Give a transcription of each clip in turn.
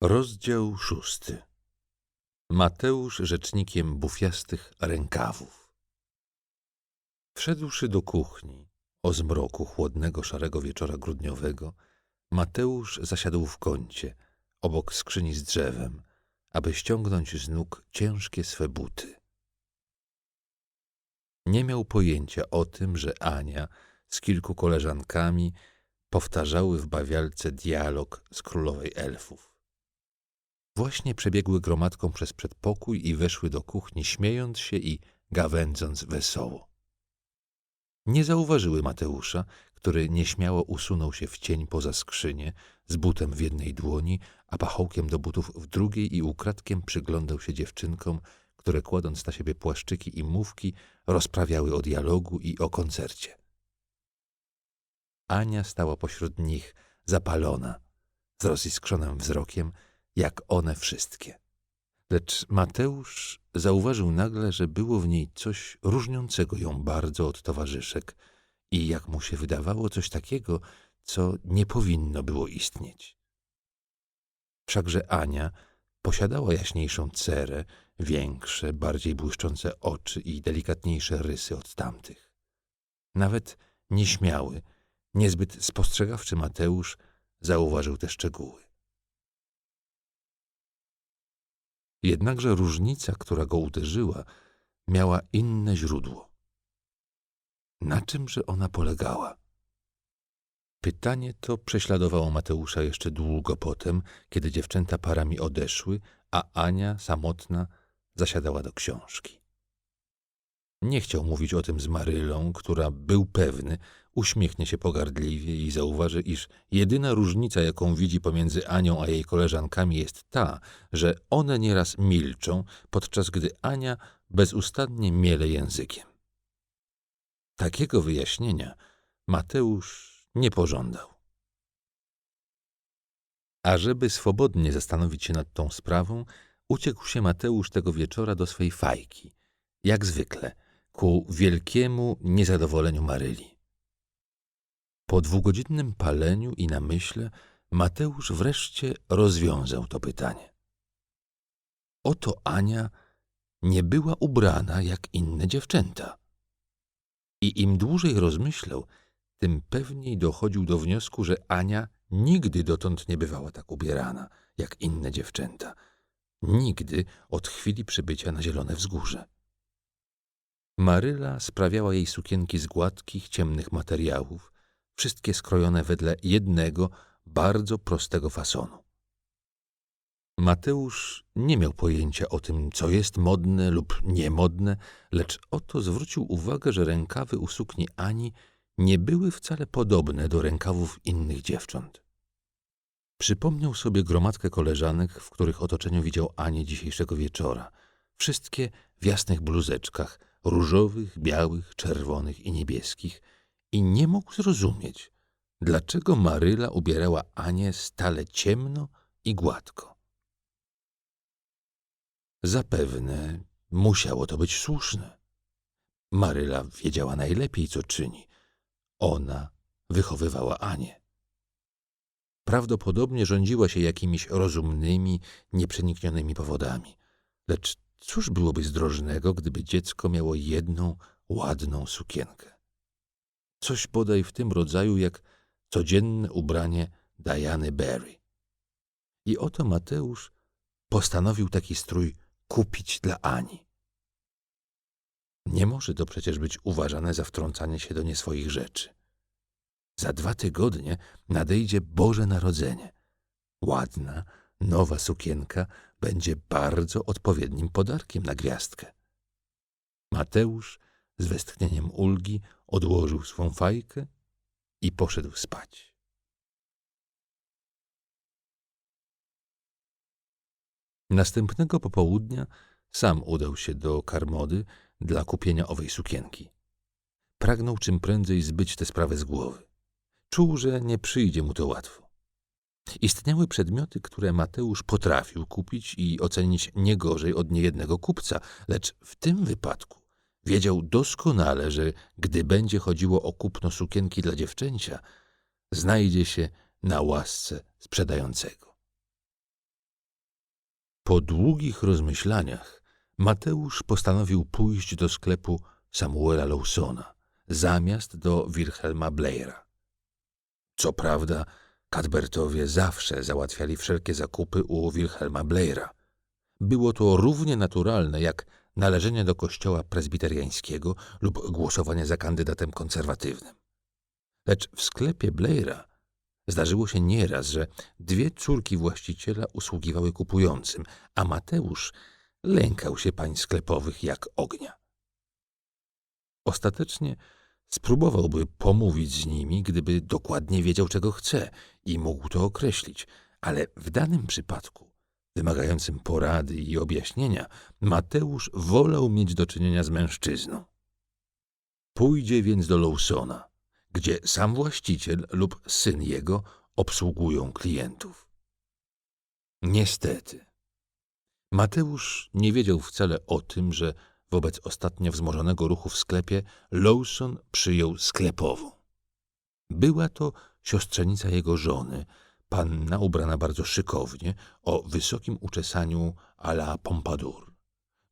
Rozdział szósty Mateusz rzecznikiem bufiastych rękawów Wszedłszy do kuchni o zmroku chłodnego szarego wieczora grudniowego, Mateusz zasiadł w kącie, obok skrzyni z drzewem, aby ściągnąć z nóg ciężkie swe buty. Nie miał pojęcia o tym, że Ania z kilku koleżankami powtarzały w bawialce dialog z królowej elfów. Właśnie przebiegły gromadką przez przedpokój i weszły do kuchni, śmiejąc się i gawędząc wesoło. Nie zauważyły Mateusza, który nieśmiało usunął się w cień poza skrzynię, z butem w jednej dłoni, a pachołkiem do butów w drugiej i ukradkiem przyglądał się dziewczynkom, które kładąc na siebie płaszczyki i mówki, rozprawiały o dialogu i o koncercie. Ania stała pośród nich, zapalona, z roziskrzonym wzrokiem, jak one wszystkie. Lecz Mateusz zauważył nagle, że było w niej coś różniącego ją bardzo od towarzyszek i, jak mu się wydawało, coś takiego, co nie powinno było istnieć. Wszakże Ania posiadała jaśniejszą cerę, większe, bardziej błyszczące oczy i delikatniejsze rysy od tamtych. Nawet nieśmiały, niezbyt spostrzegawczy Mateusz zauważył te szczegóły. Jednakże różnica, która go uderzyła, miała inne źródło. Na czymże ona polegała? Pytanie to prześladowało Mateusza jeszcze długo potem, kiedy dziewczęta parami odeszły, a Ania, samotna, zasiadała do książki. Nie chciał mówić o tym z Marylą, która, był pewny, uśmiechnie się pogardliwie i zauważy, iż jedyna różnica, jaką widzi pomiędzy Anią a jej koleżankami jest ta, że one nieraz milczą, podczas gdy Ania bezustannie miele językiem. Takiego wyjaśnienia Mateusz nie pożądał. A żeby swobodnie zastanowić się nad tą sprawą, uciekł się Mateusz tego wieczora do swej fajki, jak zwykle, ku wielkiemu niezadowoleniu Maryli. Po dwugodzinnym paleniu i namyśle Mateusz wreszcie rozwiązał to pytanie. Oto Ania nie była ubrana jak inne dziewczęta. I im dłużej rozmyślał, tym pewniej dochodził do wniosku, że Ania nigdy dotąd nie bywała tak ubierana jak inne dziewczęta. Nigdy od chwili przybycia na Zielone Wzgórze. Maryla sprawiała jej sukienki z gładkich, ciemnych materiałów, wszystkie skrojone wedle jednego, bardzo prostego fasonu. Mateusz nie miał pojęcia o tym, co jest modne lub niemodne, lecz oto zwrócił uwagę, że rękawy u sukni Ani nie były wcale podobne do rękawów innych dziewcząt. Przypomniał sobie gromadkę koleżanek, w których otoczeniu widział Anię dzisiejszego wieczora. Wszystkie w jasnych bluzeczkach, różowych, białych, czerwonych i niebieskich – i nie mógł zrozumieć, dlaczego Maryla ubierała Anię stale ciemno i gładko. Zapewne musiało to być słuszne. Maryla wiedziała najlepiej, co czyni. Ona wychowywała Anię. Prawdopodobnie rządziła się jakimiś rozumnymi, nieprzeniknionymi powodami. Lecz cóż byłoby zdrożnego, gdyby dziecko miało jedną ładną sukienkę? Coś bodaj w tym rodzaju jak codzienne ubranie Diany Berry. I oto Mateusz postanowił taki strój kupić dla Ani. Nie może to przecież być uważane za wtrącanie się do nie swoich rzeczy. Za dwa tygodnie nadejdzie Boże Narodzenie. Ładna, nowa sukienka będzie bardzo odpowiednim podarkiem na gwiazdkę. Mateusz z westchnieniem ulgi odłożył swą fajkę i poszedł spać. Następnego popołudnia sam udał się do Karmody dla kupienia owej sukienki. Pragnął czym prędzej zbyć tę sprawę z głowy. Czuł, że nie przyjdzie mu to łatwo. Istniały przedmioty, które Mateusz potrafił kupić i ocenić nie gorzej od niejednego kupca, lecz w tym wypadku Wiedział doskonale, że gdy będzie chodziło o kupno sukienki dla dziewczęcia, znajdzie się na łasce sprzedającego. Po długich rozmyślaniach Mateusz postanowił pójść do sklepu Samuela Lawsona zamiast do Wilhelma Blaira. Co prawda, Cadbertowie zawsze załatwiali wszelkie zakupy u Wilhelma Blaira. Było to równie naturalne jak należenie do kościoła prezbiteriańskiego lub głosowanie za kandydatem konserwatywnym. Lecz w sklepie Blaira zdarzyło się nieraz, że dwie córki właściciela usługiwały kupującym, a Mateusz lękał się pań sklepowych jak ognia. Ostatecznie spróbowałby pomówić z nimi, gdyby dokładnie wiedział, czego chce i mógł to określić, ale w danym przypadku, wymagającym porady i objaśnienia, Mateusz wolał mieć do czynienia z mężczyzną. Pójdzie więc do Lawsona, gdzie sam właściciel lub syn jego obsługują klientów. Niestety, Mateusz nie wiedział wcale o tym, że wobec ostatnio wzmożonego ruchu w sklepie Lawson przyjął sklepową. Była to siostrzenica jego żony, panna ubrana bardzo szykownie, o wysokim uczesaniu à la pompadour,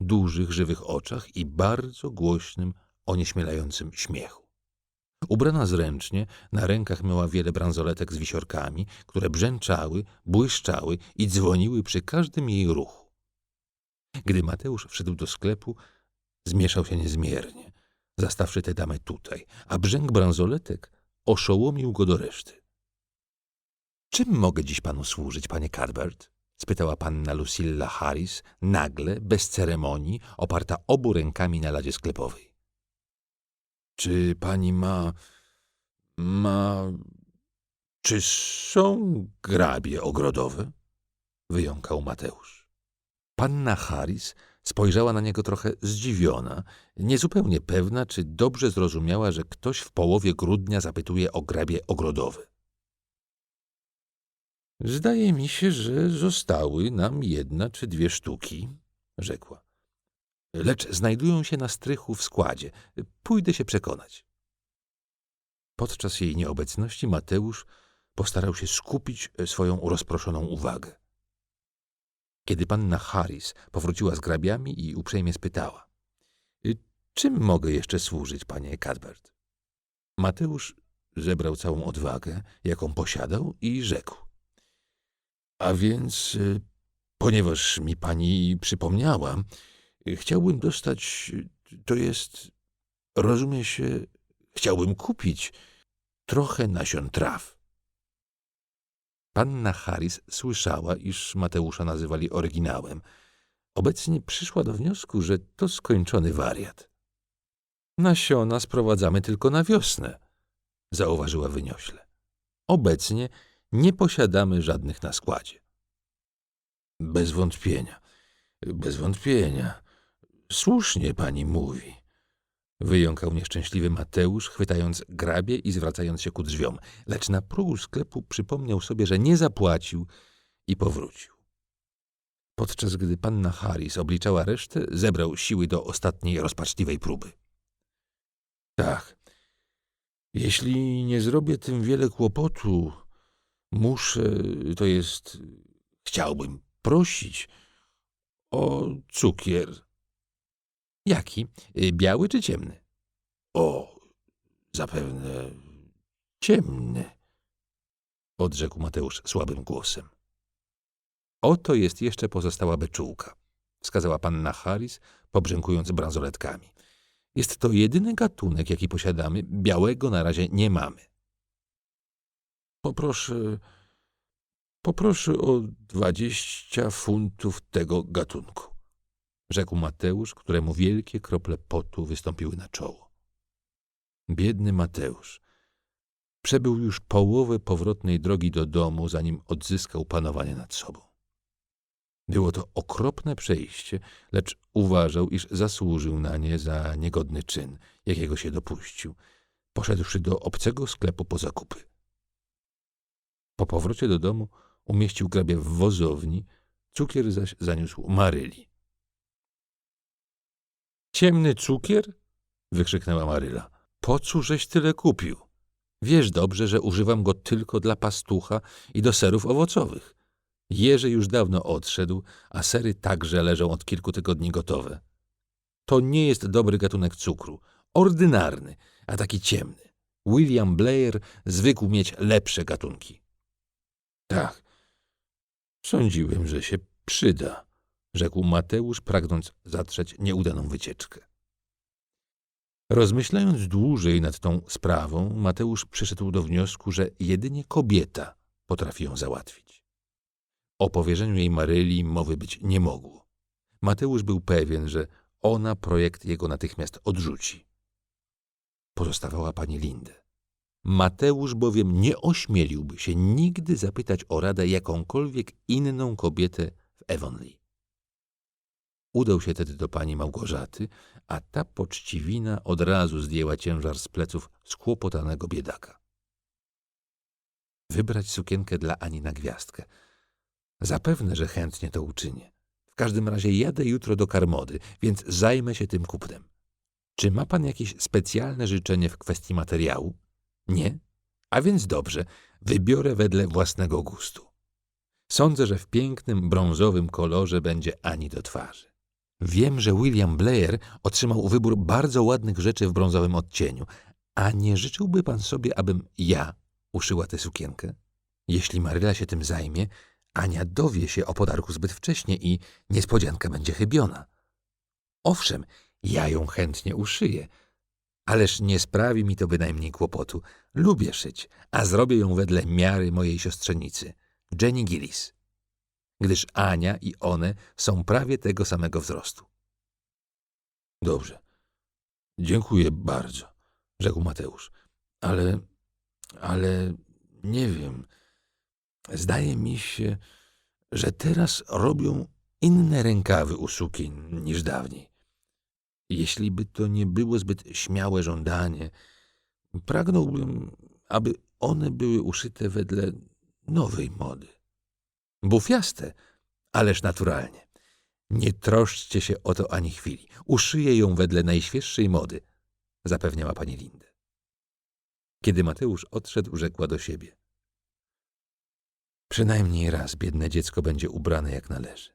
dużych, żywych oczach i bardzo głośnym, onieśmielającym śmiechu. Ubrana zręcznie, na rękach miała wiele bransoletek z wisiorkami, które brzęczały, błyszczały i dzwoniły przy każdym jej ruchu. Gdy Mateusz wszedł do sklepu, zmieszał się niezmiernie, zastawszy tę damę tutaj, a brzęk bransoletek oszołomił go do reszty. Czym mogę dziś panu służyć, panie Cadbert? spytała panna Lucilla Harris, nagle, bez ceremonii, oparta obu rękami na ladzie sklepowej. Czy pani ma. ma. Czy są grabie ogrodowe? wyjąkał Mateusz. Panna Harris spojrzała na niego trochę zdziwiona, niezupełnie pewna, czy dobrze zrozumiała, że ktoś w połowie grudnia zapytuje o grabie ogrodowe. Zdaje mi się, że zostały nam jedna czy dwie sztuki, rzekła. Lecz znajdują się na strychu w składzie. Pójdę się przekonać. Podczas jej nieobecności Mateusz postarał się skupić swoją rozproszoną uwagę. Kiedy panna Harris powróciła z grabiami i uprzejmie spytała. Czym mogę jeszcze służyć, panie Cadbert? Mateusz zebrał całą odwagę, jaką posiadał i rzekł. A więc, y, ponieważ mi pani przypomniała, chciałbym dostać, to jest, rozumie się, chciałbym kupić trochę nasion traw. Panna Harris słyszała, iż Mateusza nazywali oryginałem. Obecnie przyszła do wniosku, że to skończony wariat. Nasiona sprowadzamy tylko na wiosnę, zauważyła wyniośle. Obecnie nie posiadamy żadnych na składzie. Bez wątpienia, bez wątpienia. Słusznie pani mówi. Wyjąkał nieszczęśliwy Mateusz, chwytając grabie i zwracając się ku drzwiom, lecz na progu sklepu przypomniał sobie, że nie zapłacił i powrócił. Podczas gdy panna Harris obliczała resztę, zebrał siły do ostatniej rozpaczliwej próby. Tak, jeśli nie zrobię tym wiele kłopotu, muszę, to jest, chciałbym prosić o cukier Jaki? Y, biały czy ciemny? O, zapewne ciemny, odrzekł Mateusz słabym głosem. Oto jest jeszcze pozostała beczułka, wskazała panna Harris, pobrzękując bransoletkami. Jest to jedyny gatunek, jaki posiadamy. Białego na razie nie mamy. Poproszę, poproszę o dwadzieścia funtów tego gatunku rzekł Mateusz, któremu wielkie krople potu wystąpiły na czoło. Biedny Mateusz. Przebył już połowę powrotnej drogi do domu, zanim odzyskał panowanie nad sobą. Było to okropne przejście, lecz uważał, iż zasłużył na nie za niegodny czyn, jakiego się dopuścił, poszedłszy do obcego sklepu po zakupy. Po powrocie do domu umieścił grabie w wozowni, cukier zaś zaniósł Maryli. Ciemny cukier? wykrzyknęła Maryla. Po cóżeś tyle kupił? Wiesz dobrze, że używam go tylko dla pastucha i do serów owocowych. Jerzy już dawno odszedł, a sery także leżą od kilku tygodni gotowe. To nie jest dobry gatunek cukru. Ordynarny, a taki ciemny. William Blair zwykł mieć lepsze gatunki. Tak, sądziłem, że się przyda, rzekł Mateusz, pragnąc zatrzeć nieudaną wycieczkę. Rozmyślając dłużej nad tą sprawą, Mateusz przyszedł do wniosku, że jedynie kobieta potrafi ją załatwić. O powierzeniu jej Maryli mowy być nie mogło. Mateusz był pewien, że ona projekt jego natychmiast odrzuci. Pozostawała pani Lindę. Mateusz bowiem nie ośmieliłby się nigdy zapytać o radę jakąkolwiek inną kobietę w Avonlea. Udał się tedy do pani Małgorzaty, a ta poczciwina od razu zdjęła ciężar z pleców skłopotanego biedaka. Wybrać sukienkę dla Ani na gwiazdkę. Zapewne, że chętnie to uczynię. W każdym razie jadę jutro do Karmody, więc zajmę się tym kupnem. Czy ma pan jakieś specjalne życzenie w kwestii materiału? Nie? A więc dobrze, wybiorę wedle własnego gustu. Sądzę, że w pięknym, brązowym kolorze będzie Ani do twarzy. Wiem, że William Blair otrzymał wybór bardzo ładnych rzeczy w brązowym odcieniu, a nie życzyłby pan sobie, abym ja uszyła tę sukienkę? Jeśli Maryla się tym zajmie, Ania dowie się o podarku zbyt wcześnie i niespodzianka będzie chybiona. Owszem, ja ją chętnie uszyję, ależ nie sprawi mi to bynajmniej kłopotu. Lubię szyć, a zrobię ją wedle miary mojej siostrzenicy, Jenny Gillis, gdyż Ania i one są prawie tego samego wzrostu. Dobrze. Dziękuję bardzo, rzekł Mateusz. Ale, ale nie wiem. Zdaje mi się, że teraz robią inne rękawy u sukien niż dawniej. Jeśli by to nie było zbyt śmiałe żądanie, pragnąłbym, aby one były uszyte wedle nowej mody. Bufiaste, ależ naturalnie. Nie troszczcie się o to ani chwili. Uszyję ją wedle najświeższej mody, zapewniała pani Lindę. Kiedy Mateusz odszedł, rzekła do siebie. Przynajmniej raz biedne dziecko będzie ubrane jak należy.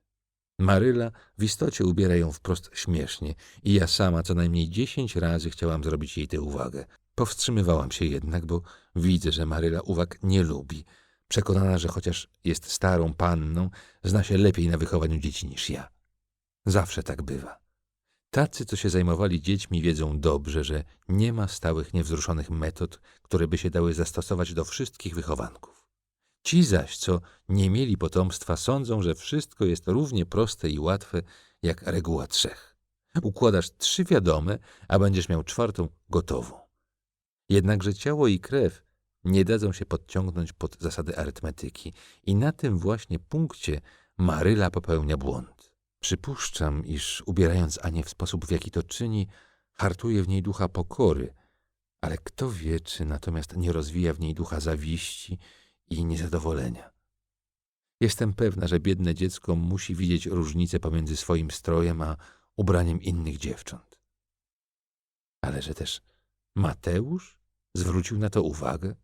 Maryla w istocie ubiera ją wprost śmiesznie i ja sama co najmniej dziesięć razy chciałam zrobić jej tę uwagę. Powstrzymywałam się jednak, bo widzę, że Maryla uwag nie lubi. Przekonana, że chociaż jest starą panną, zna się lepiej na wychowaniu dzieci niż ja. Zawsze tak bywa. Tacy, co się zajmowali dziećmi, wiedzą dobrze, że nie ma stałych, niewzruszonych metod, które by się dały zastosować do wszystkich wychowanków. Ci zaś, co nie mieli potomstwa, sądzą, że wszystko jest równie proste i łatwe jak reguła trzech. Układasz trzy wiadome, a będziesz miał czwartą gotową. Jednakże ciało i krew nie dadzą się podciągnąć pod zasady arytmetyki i na tym właśnie punkcie Maryla popełnia błąd. Przypuszczam, iż ubierając Anię w sposób, w jaki to czyni, hartuje w niej ducha pokory, ale kto wie, czy natomiast nie rozwija w niej ducha zawiści i niezadowolenia. Jestem pewna, że biedne dziecko musi widzieć różnicę pomiędzy swoim strojem a ubraniem innych dziewcząt. Ale że też Mateusz zwrócił na to uwagę?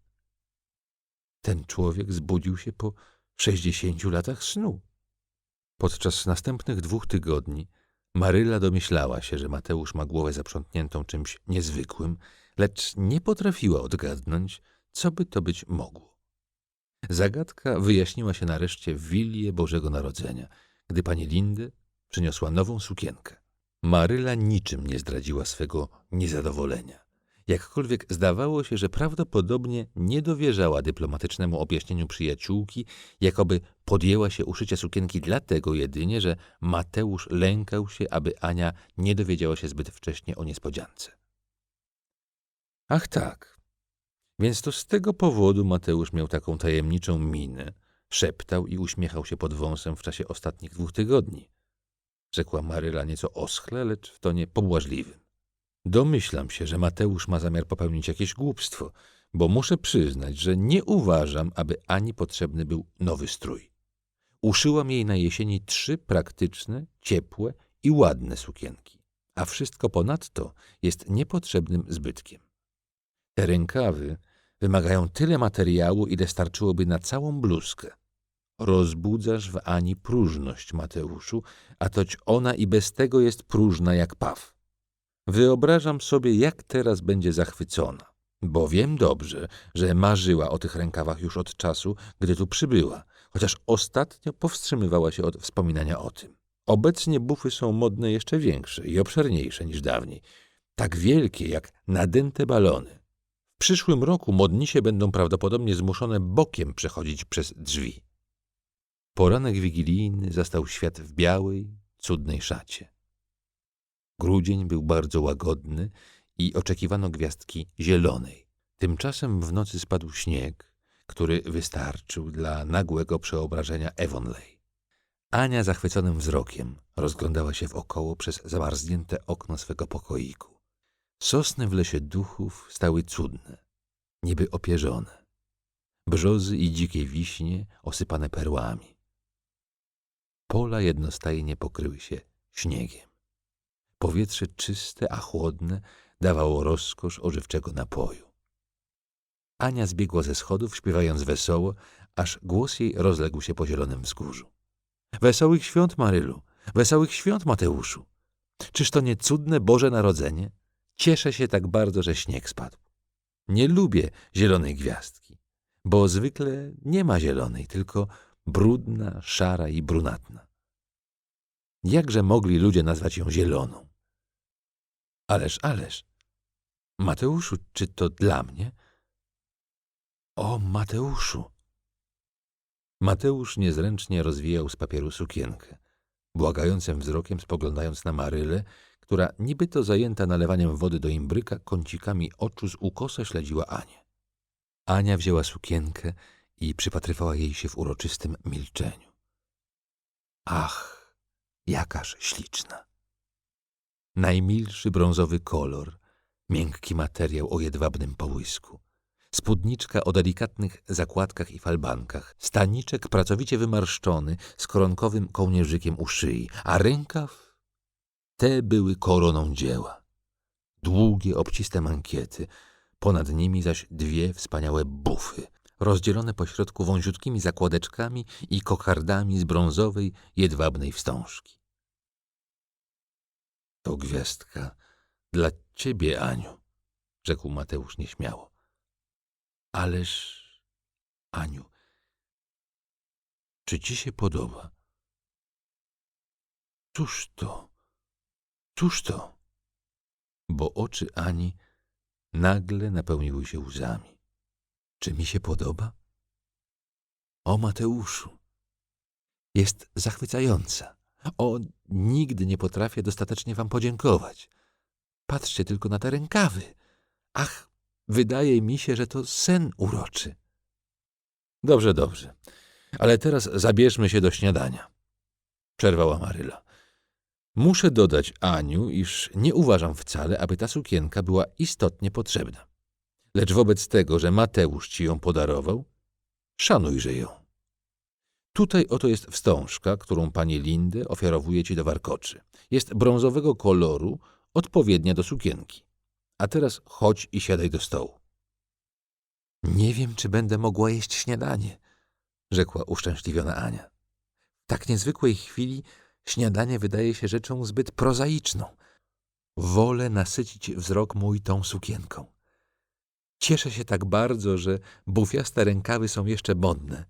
Ten człowiek zbudził się po sześćdziesięciu latach snu. Podczas następnych dwóch tygodni Maryla domyślała się, że Mateusz ma głowę zaprzątniętą czymś niezwykłym, lecz nie potrafiła odgadnąć, co by to być mogło. Zagadka wyjaśniła się nareszcie w Willie Bożego Narodzenia, gdy pani Lindy przyniosła nową sukienkę. Maryla niczym nie zdradziła swego niezadowolenia. Jakkolwiek zdawało się, że prawdopodobnie nie dowierzała dyplomatycznemu objaśnieniu przyjaciółki, jakoby podjęła się uszycia sukienki dlatego jedynie, że Mateusz lękał się, aby Ania nie dowiedziała się zbyt wcześnie o niespodziance. Ach tak, więc to z tego powodu Mateusz miał taką tajemniczą minę, szeptał i uśmiechał się pod wąsem w czasie ostatnich dwóch tygodni. Rzekła Maryla nieco oschle, lecz w tonie pobłażliwym. Domyślam się, że Mateusz ma zamiar popełnić jakieś głupstwo, bo muszę przyznać, że nie uważam, aby ani potrzebny był nowy strój. Uszyłam jej na jesieni trzy praktyczne, ciepłe i ładne sukienki, a wszystko ponadto jest niepotrzebnym zbytkiem. Te rękawy wymagają tyle materiału, ile starczyłoby na całą bluzkę. Rozbudzasz w Ani próżność, Mateuszu, a toć ona i bez tego jest próżna jak paw. Wyobrażam sobie, jak teraz będzie zachwycona, bo wiem dobrze, że marzyła o tych rękawach już od czasu, gdy tu przybyła, chociaż ostatnio powstrzymywała się od wspominania o tym. Obecnie bufy są modne jeszcze większe i obszerniejsze niż dawniej, tak wielkie jak nadęte balony. W przyszłym roku modnisie będą prawdopodobnie zmuszone bokiem przechodzić przez drzwi. Poranek wigilijny zastał świat w białej, cudnej szacie. Grudzień był bardzo łagodny i oczekiwano gwiazdki zielonej. Tymczasem w nocy spadł śnieg, który wystarczył dla nagłego przeobrażenia Avonlea. Ania zachwyconym wzrokiem rozglądała się wokoło przez zamarznięte okno swego pokoiku. Sosny w lesie duchów stały cudne, niby opierzone. Brzozy i dzikie wiśnie osypane perłami. Pola jednostajnie pokryły się śniegiem. Powietrze czyste, a chłodne dawało rozkosz ożywczego napoju. Ania zbiegła ze schodów, śpiewając wesoło, aż głos jej rozległ się po zielonym wzgórzu. Wesołych świąt, Marylu! Wesołych świąt, Mateuszu! Czyż to nie cudne Boże Narodzenie? Cieszę się tak bardzo, że śnieg spadł. Nie lubię zielonej gwiazdki, bo zwykle nie ma zielonej, tylko brudna, szara i brunatna. Jakże mogli ludzie nazwać ją zieloną? Ależ, ależ. Mateuszu, czy to dla mnie? O, Mateuszu! Mateusz niezręcznie rozwijał z papieru sukienkę, błagającym wzrokiem spoglądając na Marylę, która niby to zajęta nalewaniem wody do imbryka, kącikami oczu z ukosa śledziła Anię. Ania wzięła sukienkę i przypatrywała jej się w uroczystym milczeniu. Ach, jakaż śliczna! Najmilszy brązowy kolor, miękki materiał o jedwabnym połysku, spódniczka o delikatnych zakładkach i falbankach, staniczek pracowicie wymarszczony z koronkowym kołnierzykiem u szyi, a rękaw te były koroną dzieła. Długie, obciste mankiety, ponad nimi zaś dwie wspaniałe bufy, rozdzielone pośrodku wąziutkimi zakładeczkami i kokardami z brązowej, jedwabnej wstążki. To gwiazdka dla ciebie, Aniu, rzekł Mateusz nieśmiało. Ależ, Aniu, czy ci się podoba? Cóż to? Cóż to? Bo oczy Ani nagle napełniły się łzami. Czy mi się podoba? O Mateuszu! Jest zachwycająca. O, nigdy nie potrafię dostatecznie wam podziękować. Patrzcie tylko na te rękawy. Ach, wydaje mi się, że to sen uroczy. Dobrze, dobrze. Ale teraz zabierzmy się do śniadania. Przerwała Maryla. Muszę dodać, Aniu, iż nie uważam wcale, aby ta sukienka była istotnie potrzebna. Lecz wobec tego, że Mateusz ci ją podarował, szanujże ją. Tutaj oto jest wstążka, którą pani Lindę ofiarowuje ci do warkoczy. Jest brązowego koloru, odpowiednia do sukienki. A teraz chodź i siadaj do stołu. Nie wiem, czy będę mogła jeść śniadanie, rzekła uszczęśliwiona Ania. W tak niezwykłej chwili Śniadanie wydaje się rzeczą zbyt prozaiczną. Wolę nasycić wzrok mój tą sukienką. Cieszę się tak bardzo, że bufiaste rękawy są jeszcze modne.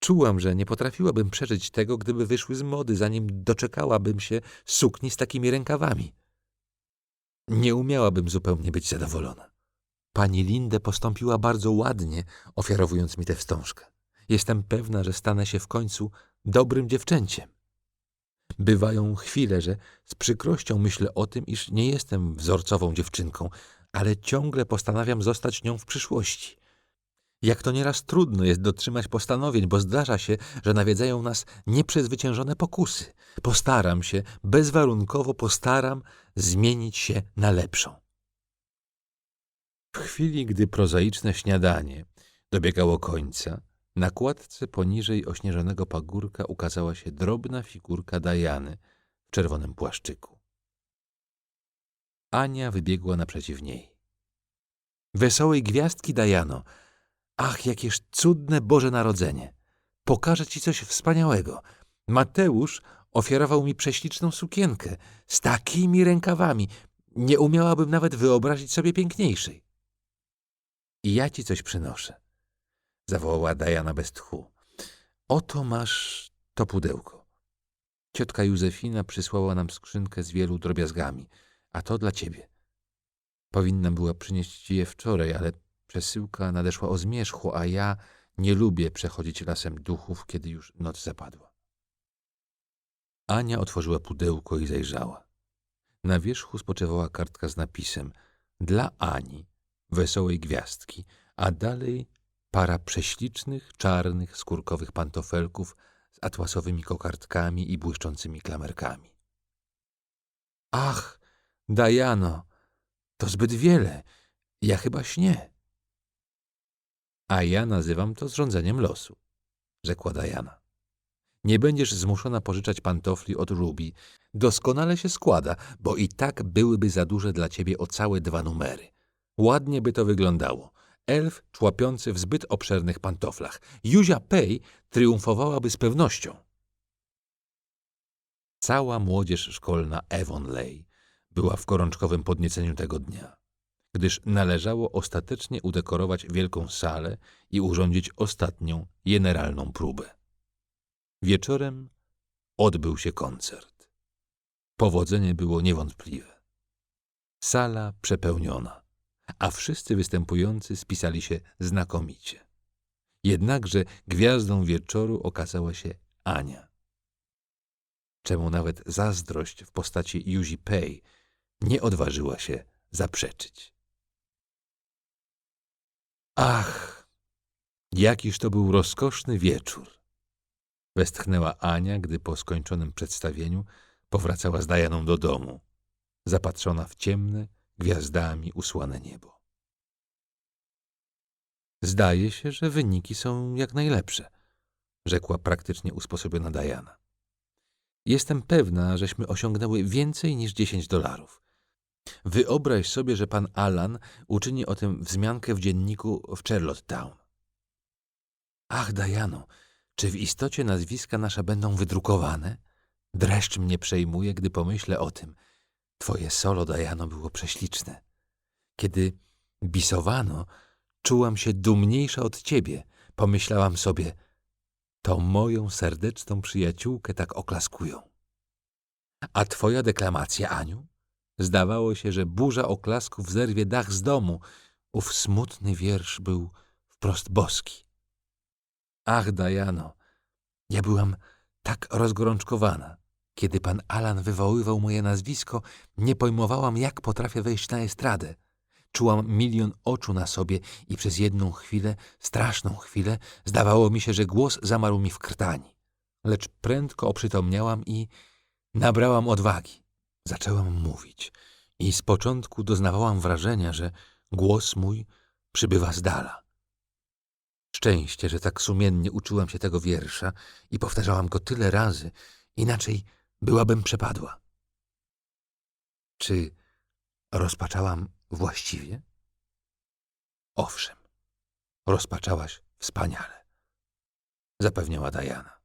Czułam, że nie potrafiłabym przeżyć tego, gdyby wyszły z mody, zanim doczekałabym się sukni z takimi rękawami. Nie umiałabym zupełnie być zadowolona. Pani Linde postąpiła bardzo ładnie, ofiarowując mi tę wstążkę. Jestem pewna, że stanę się w końcu dobrym dziewczęciem. Bywają chwile, że z przykrością myślę o tym, iż nie jestem wzorcową dziewczynką, ale ciągle postanawiam zostać nią w przyszłości. Jak to nieraz trudno jest dotrzymać postanowień, bo zdarza się, że nawiedzają nas nieprzezwyciężone pokusy. Postaram się, bezwarunkowo postaram zmienić się na lepszą. W chwili, gdy prozaiczne śniadanie dobiegało końca, na kładce poniżej ośnieżonego pagórka ukazała się drobna figurka Dajany w czerwonym płaszczyku. Ania wybiegła naprzeciw niej. Wesołej gwiazdki, Dajano! Ach, jakież cudne Boże Narodzenie! pokażę ci coś wspaniałego. Mateusz ofiarował mi prześliczną sukienkę z takimi rękawami. Nie umiałabym nawet wyobrazić sobie piękniejszej. I ja ci coś przynoszę, zawołała Diana bez tchu. Oto masz to pudełko. Ciotka Józefina przysłała nam skrzynkę z wielu drobiazgami, a to dla ciebie. Powinna była przynieść je wczoraj, ale przesyłka nadeszła o zmierzchu, a ja nie lubię przechodzić lasem duchów, kiedy już noc zapadła. Ania otworzyła pudełko i zajrzała. Na wierzchu spoczywała kartka z napisem dla Ani, wesołej gwiazdki, a dalej para prześlicznych, czarnych, skórkowych pantofelków z atłasowymi kokardkami i błyszczącymi klamerkami. Ach, Dajano, to zbyt wiele. Ja chyba śnię. A ja nazywam to zrządzeniem losu, rzekła Dajana. Nie będziesz zmuszona pożyczać pantofli od Ruby. Doskonale się składa, bo i tak byłyby za duże dla ciebie o całe dwa numery. Ładnie by to wyglądało. Elf człapiący w zbyt obszernych pantoflach. Juzia Pei triumfowałaby z pewnością. Cała młodzież szkolna Avonlea była w gorączkowym podnieceniu tego dnia, gdyż należało ostatecznie udekorować wielką salę i urządzić ostatnią, generalną próbę. Wieczorem odbył się koncert. Powodzenie było niewątpliwe. Sala przepełniona, a wszyscy występujący spisali się znakomicie. Jednakże gwiazdą wieczoru okazała się Ania. Czemu nawet zazdrość w postaci Yuzi Pei nie odważyła się zaprzeczyć. Ach, jakiż to był rozkoszny wieczór! Westchnęła Ania, gdy po skończonym przedstawieniu powracała z Dajaną do domu, zapatrzona w ciemne, gwiazdami usłane niebo. Zdaje się, że wyniki są jak najlepsze, rzekła praktycznie usposobiona Dajana. Jestem pewna, żeśmy osiągnęły więcej niż dziesięć dolarów. Wyobraź sobie, że pan Alan uczyni o tym wzmiankę w dzienniku w Charlottetown. Ach, Dajano, czy w istocie nazwiska nasze będą wydrukowane? Dreszcz mnie przejmuje, gdy pomyślę o tym. Twoje solo, Dajano, było prześliczne. Kiedy bisowano, czułam się dumniejsza od ciebie. Pomyślałam sobie, to moją serdeczną przyjaciółkę tak oklaskują. A twoja deklamacja, Aniu? Zdawało się, że burza oklasków zerwie dach z domu. Ów smutny wiersz był wprost boski. Ach, Dajano, ja byłam tak rozgorączkowana. Kiedy pan Alan wywoływał moje nazwisko, nie pojmowałam, jak potrafię wejść na estradę. Czułam milion oczu na sobie i przez jedną chwilę, straszną chwilę, zdawało mi się, że głos zamarł mi w krtani. Lecz prędko oprzytomniałam i nabrałam odwagi. Zaczęłam mówić i z początku doznawałam wrażenia, że głos mój przybywa z dala. Szczęście, że tak sumiennie uczyłam się tego wiersza i powtarzałam go tyle razy, inaczej byłabym przepadła. Czy rozpaczałam właściwie? Owszem, rozpaczałaś wspaniale, zapewniała Diana.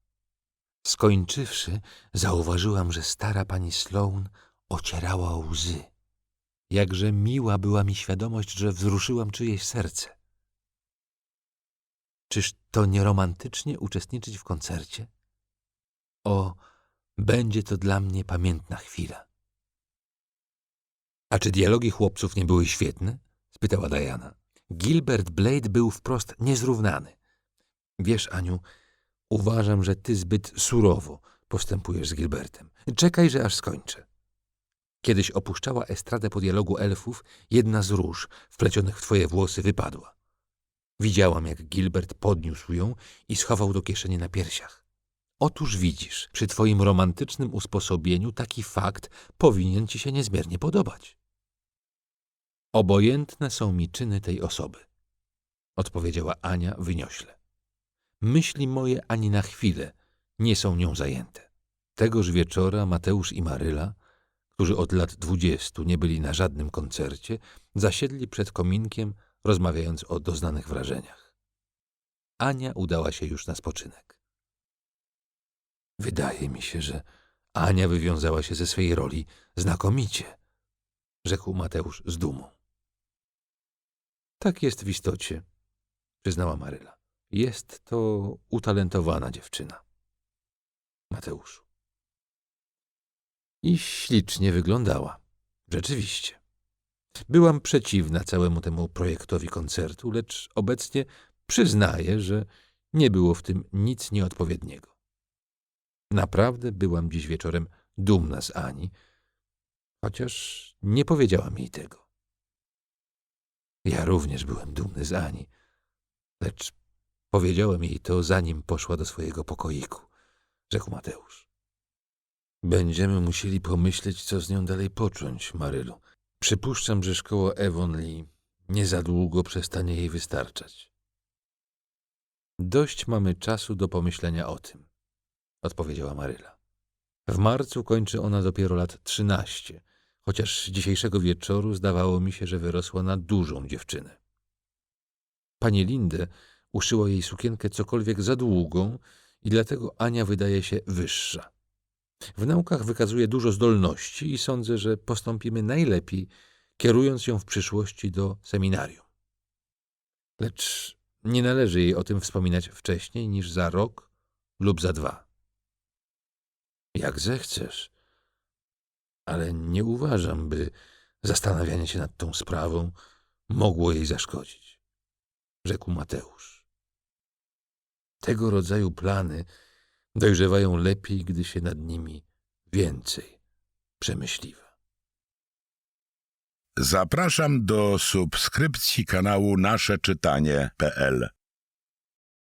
Skończywszy, zauważyłam, że stara pani Sloan ocierała łzy. Jakże miła była mi świadomość, że wzruszyłam czyjeś serce. Czyż to nie romantycznie uczestniczyć w koncercie? O, będzie to dla mnie pamiętna chwila. A czy dialogi chłopców nie były świetne? spytała Diana. Gilbert Blade był wprost niezrównany. Wiesz, Aniu, uważam, że ty zbyt surowo postępujesz z Gilbertem. Czekaj, że aż skończę. Kiedyś opuszczała estradę po dialogu elfów, jedna z róż wplecionych w twoje włosy wypadła. Widziałam, jak Gilbert podniósł ją i schował do kieszeni na piersiach. Otóż widzisz, przy twoim romantycznym usposobieniu taki fakt powinien ci się niezmiernie podobać. Obojętne są mi czyny tej osoby, odpowiedziała Ania wyniośle. Myśli moje ani na chwilę nie są nią zajęte. Tegoż wieczora Mateusz i Maryla, którzy od lat dwudziestu nie byli na żadnym koncercie, zasiedli przed kominkiem, rozmawiając o doznanych wrażeniach. Ania udała się już na spoczynek. Wydaje mi się, że Ania wywiązała się ze swej roli znakomicie, rzekł Mateusz z dumą. Tak jest w istocie, przyznała Maryla. Jest to utalentowana dziewczyna. Mateuszu. I ślicznie wyglądała. Rzeczywiście. Byłam przeciwna całemu temu projektowi koncertu, lecz obecnie przyznaję, że nie było w tym nic nieodpowiedniego. Naprawdę byłam dziś wieczorem dumna z Ani, chociaż nie powiedziałam jej tego. Ja również byłem dumny z Ani, lecz powiedziałem jej to, zanim poszła do swojego pokoiku, rzekł Mateusz. Będziemy musieli pomyśleć, co z nią dalej począć, Marylu. Przypuszczam, że szkoła Avonlea nie za długo przestanie jej wystarczać. Dość mamy czasu do pomyślenia o tym, odpowiedziała Maryla. W marcu kończy ona dopiero lat trzynaście, chociaż dzisiejszego wieczoru zdawało mi się, że wyrosła na dużą dziewczynę. Pani Lindę uszyła jej sukienkę cokolwiek za długą i dlatego Ania wydaje się wyższa. W naukach wykazuje dużo zdolności i sądzę, że postąpimy najlepiej, kierując ją w przyszłości do seminarium. Lecz nie należy jej o tym wspominać wcześniej niż za rok lub za dwa. Jak zechcesz, ale nie uważam, by zastanawianie się nad tą sprawą mogło jej zaszkodzić, rzekł Mateusz. Tego rodzaju plany dojrzewają lepiej, gdy się nad nimi więcej przemyśliwa. Zapraszam do subskrypcji kanału nasze czytanie.pl